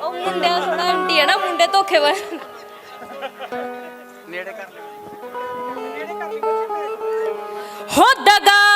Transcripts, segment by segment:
ਉਹ ਮੁੰਡੇ ਥੋੜਾ ਆਂਟੀ ਹੈ ਨਾ ਮੁੰਡੇ ਧੋਖੇ ਵਾ ਨੇੜੇ ਕਰ ਲੈ ਹੋ ਦਗਾ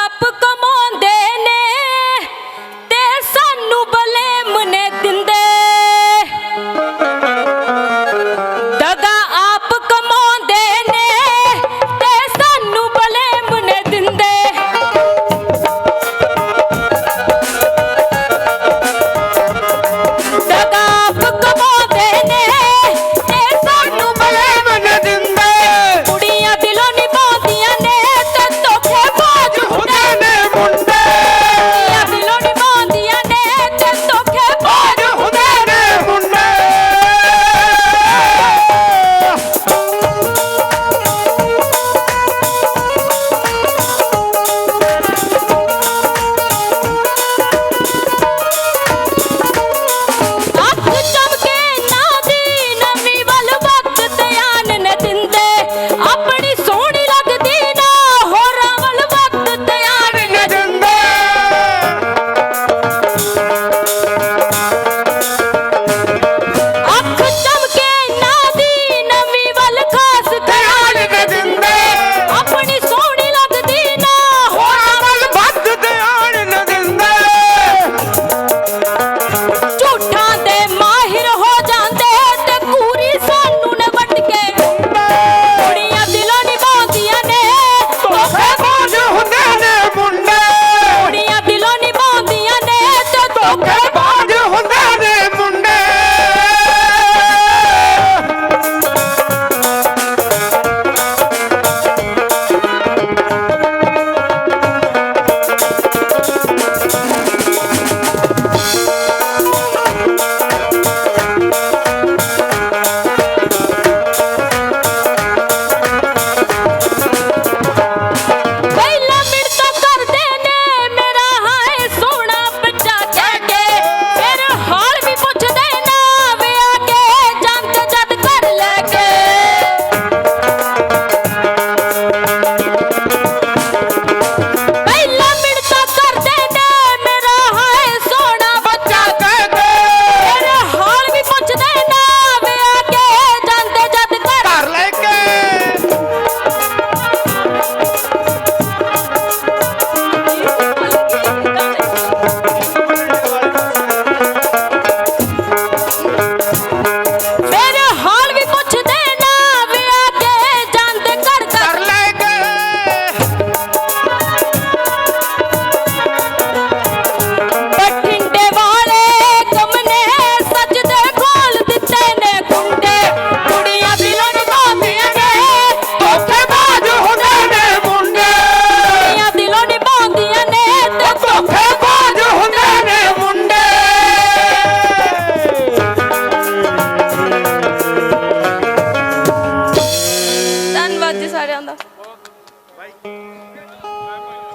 ਧੰਨਵਾਦ ਜੀ ਸਾਰਿਆਂ ਦਾ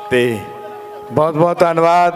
ਤੇ ਬਹੁਤ ਬਹੁਤ ਧੰਨਵਾਦ